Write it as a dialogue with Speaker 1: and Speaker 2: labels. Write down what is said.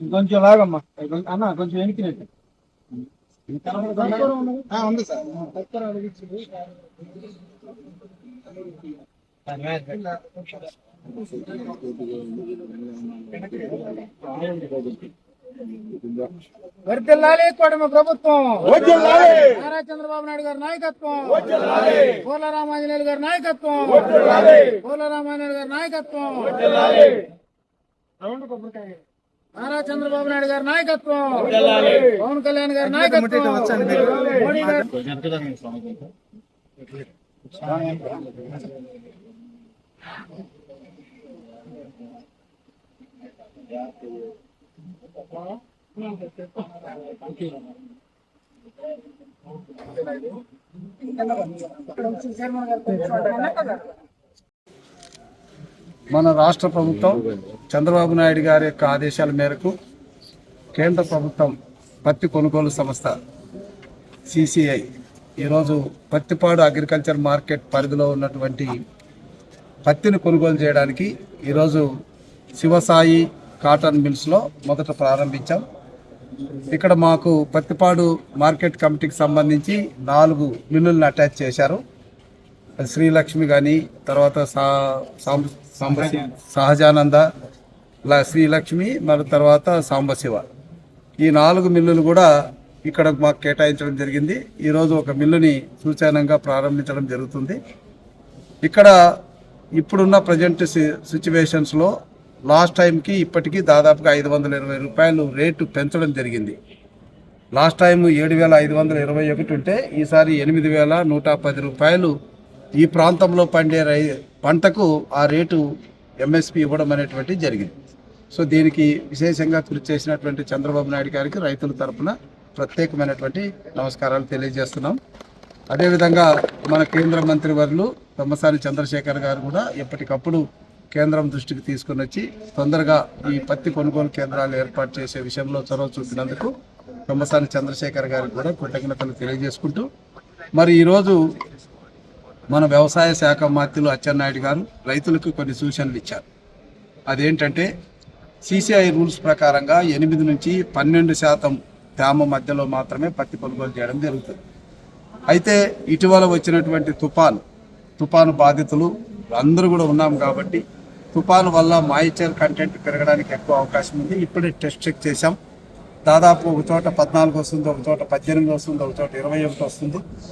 Speaker 1: ఇంకొంచెం లాగమ్మా అన్న కొంచెం ఉంది సార్.
Speaker 2: వర్తిల్లాలి కూటమి ప్రభుత్వం. నారా చంద్రబాబు నాయుడు గారి నాయకత్వం. పూర్ల రామాంజనేయులు గారి నాయకత్వం. పూర్ల రామాంజనేయులు గారి నాయకత్వం. నారా చంద్రబాబు నాయుడు గారి నాయకత్వం. పవన్ కళ్యాణ్ గారి నాయకత్వం. మోడీ గారి
Speaker 1: మన రాష్ట్ర ప్రభుత్వం చంద్రబాబు నాయుడు గారి యొక్క ఆదేశాల మేరకు కేంద్ర ప్రభుత్వం పత్తి కొనుగోలు సంస్థ సిసిఐ ఈరోజు పత్తిపాడు అగ్రికల్చర్ మార్కెట్ పరిధిలో ఉన్నటువంటి పత్తిని కొనుగోలు చేయడానికి ఈరోజు శివసాయి కాటన్ మిల్స్లో మొదట ప్రారంభించాం. ఇక్కడ మాకు పత్తిపాడు మార్కెట్ కమిటీకి సంబంధించి నాలుగు మిల్లులను అటాచ్ చేశారు. శ్రీలక్ష్మి కానీ తర్వాత సా సాంబ- సహజానంద శ్రీలక్ష్మి మరి తర్వాత సాంబశివ. ఈ నాలుగు మిల్లులు కూడా ఇక్కడ మాకు కేటాయించడం జరిగింది. ఈరోజు ఒక మిల్లుని సూచనంగా ప్రారంభించడం జరుగుతుంది. ఇక్కడ ఇప్పుడున్న ప్రజెంట్ సిచ్యువేషన్స్లో లాస్ట్ టైంకి ఇప్పటికీ దాదాపుగా ఐదు వందల ఇరవై రూపాయలు రేటు పెంచడం జరిగింది. లాస్ట్ టైం ఏడు వేల ఐదు వందల ఇరవై ఒకటి ఉంటే ఈసారి ఎనిమిది వేల నూట పది రూపాయలు ఈ ప్రాంతంలో పండే రై పంటకు ఆ రేటు ఎంఎస్పి ఇవ్వడం అనేటువంటి జరిగింది. సో దీనికి విశేషంగా కృషి చేసినటువంటి చంద్రబాబు నాయుడు గారికి రైతుల తరపున ప్రత్యేకమైనటువంటి నమస్కారాలు తెలియజేస్తున్నాం. అదేవిధంగా మన కేంద్ర మంత్రి వర్యులు తమ్మసాని చంద్రశేఖర్ గారు కూడా ఎప్పటికప్పుడు కేంద్రం దృష్టికి తీసుకుని వచ్చి తొందరగా ఈ పత్తి కొనుగోలు కేంద్రాలు ఏర్పాటు చేసే విషయంలో చొరవ చూపినందుకు తొమ్మసాని చంద్రశేఖర్ గారికి కూడా కృతజ్ఞతలు తెలియజేసుకుంటూ మరి ఈరోజు మన వ్యవసాయ శాఖ మాత్రులు అచ్చెన్నాయుడు గారు రైతులకు కొన్ని సూచనలు ఇచ్చారు. అదేంటంటే సిసిఐ రూల్స్ ప్రకారంగా ఎనిమిది నుంచి పన్నెండు శాతం తేమ మధ్యలో మాత్రమే పత్తి కొనుగోలు చేయడం జరుగుతుంది. అయితే ఇటీవల వచ్చినటువంటి తుఫాను తుఫాను బాధితులు అందరూ కూడా ఉన్నాం కాబట్టి తుఫాను వల్ల మాయిచర్ కంటెంట్ పెరగడానికి ఎక్కువ అవకాశం ఉంది. ఇప్పుడే టెస్ట్ చెక్ చేశాం. దాదాపు ఒక చోట పద్నాలుగు వస్తుంది ఒక చోట పద్దెనిమిది వస్తుంది ఒక చోట ఇరవై ఒకటి వస్తుంది.